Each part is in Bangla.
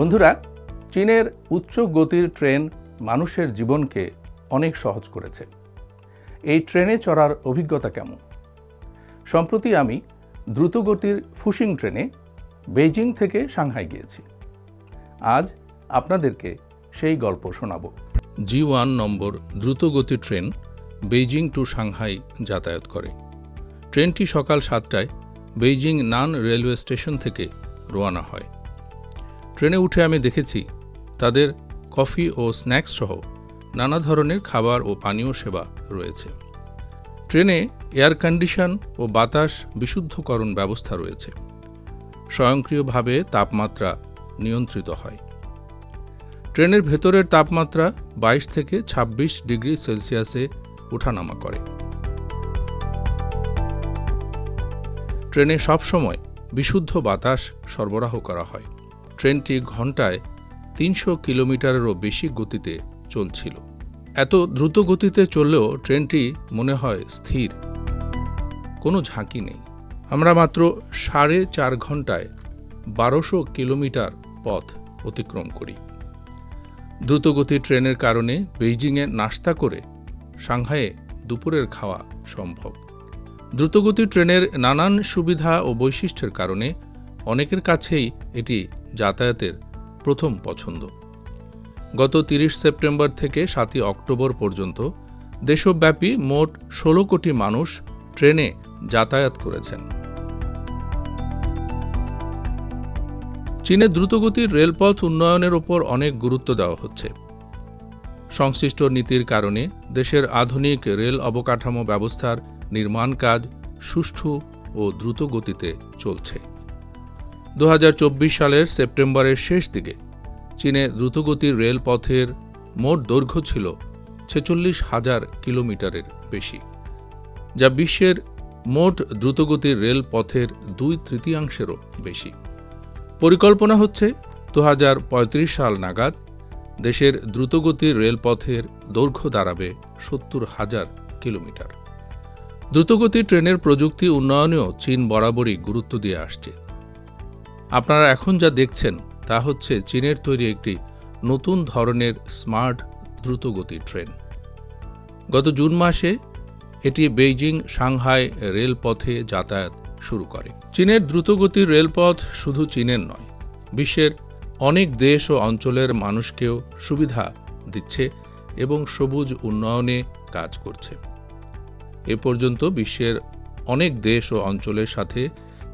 বন্ধুরা, চীনের উচ্চ গতির ট্রেন মানুষের জীবনকে অনেক সহজ করেছে। এই ট্রেনে চড়ার অভিজ্ঞতা কেমন? সম্প্রতি আমি দ্রুতগতির ফুশিং ট্রেনে বেইজিং থেকে সাংহাই গিয়েছি। আজ আপনাদেরকে সেই গল্প শোনাব। জি ওয়ান নম্বর দ্রুতগতি ট্রেন বেইজিং টু সাংহাই যাতায়াত করে। ট্রেনটি সকাল সাতটায় বেইজিং নান রেলওয়ে স্টেশন থেকে রওনা হয়। ট্রেনে উঠে আমি দেখেছি তাদের কফি ও স্ন্যাক্স সহ নানা ধরনের খাবার ও পানীয় সেবা রয়েছে। ট্রেনে এয়ার কন্ডিশন ও বাতাস বিশুদ্ধকরণ ব্যবস্থা রয়েছে। স্বয়ংক্রিয়ভাবে তাপমাত্রা নিয়ন্ত্রিত হয়। ট্রেনের ভেতরের তাপমাত্রা বাইশ থেকে ২৬ ডিগ্রি সেলসিয়াসে ওঠানামা করে। ট্রেনে সবসময় বিশুদ্ধ বাতাস সরবরাহ করা হয়। ট্রেনটি ঘন্টায় তিনশো কিলোমিটারেরও বেশি গতিতে চলছিল। এত দ্রুত গতিতে চললেও ট্রেনটি মনে হয় স্থির। কোনো ঝাঁকি নেই। আমরা মাত্র সাড়ে চার ঘন্টায় বারোশো কিলোমিটার পথ অতিক্রম করি। দ্রুতগতি ট্রেনের কারণে বেইজিংয়ে নাস্তা করে সাংহাইয়ে দুপুরের খাওয়া সম্ভব। দ্রুতগতি ট্রেনের নানান সুবিধা ও বৈশিষ্ট্যের কারণে অনেকের কাছেই এটি যাতায়াতের প্রথম পছন্দ। গত তিরিশ সেপ্টেম্বর থেকে সাতই অক্টোবর পর্যন্ত দেশব্যাপী মোট ষোলো কোটি মানুষ ট্রেনে যাতায়াত করেছেন। চীনে দ্রুতগতির রেলপথ উন্নয়নের ওপর অনেক গুরুত্ব দেওয়া হচ্ছে। সংশ্লিষ্ট নীতির কারণে দেশের আধুনিক রেল অবকাঠামো ব্যবস্থার নির্মাণ কাজ সুষ্ঠু ও দ্রুত গতিতে চলছে। দু হাজার চব্বিশ সালের সেপ্টেম্বরের শেষ দিকে চীনে দ্রুতগতির রেলপথের মোট দৈর্ঘ্য ছিল ছেচল্লিশ হাজার কিলোমিটারের বেশি, যা বিশ্বের মোট দ্রুতগতির রেলপথের দুই তৃতীয়াংশেরও বেশি। পরিকল্পনা হচ্ছে দু হাজার পঁয়ত্রিশ সাল নাগাদ দেশের দ্রুতগতির রেলপথের দৈর্ঘ্য দাঁড়াবে সত্তর হাজার কিলোমিটার। দ্রুতগতি ট্রেনের প্রযুক্তি উন্নয়নেও চীন বরাবরই গুরুত্ব দিয়ে আসছে। আপনারা এখন যা দেখছেন তা হচ্ছে চীনের তৈরি একটি নতুন ধরনের স্মার্ট দ্রুতগতি ট্রেন। গত জুন মাসে এটি বেইজিং সাংহাই রেলপথে যাতায়াত শুরু করে। চীনের দ্রুতগতির রেলপথ শুধু চীনের নয়, বিশ্বের অনেক দেশ ও অঞ্চলের মানুষকেও সুবিধা দিচ্ছে এবং সবুজ উন্নয়নে কাজ করছে। এ পর্যন্ত বিশ্বের অনেক দেশ ও অঞ্চলের সাথে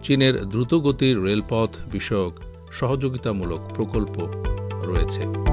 চীনের দ্রুতগতির রেলপথ বিষয়ক সহযোগিতামূলক প্রকল্প রয়েছে।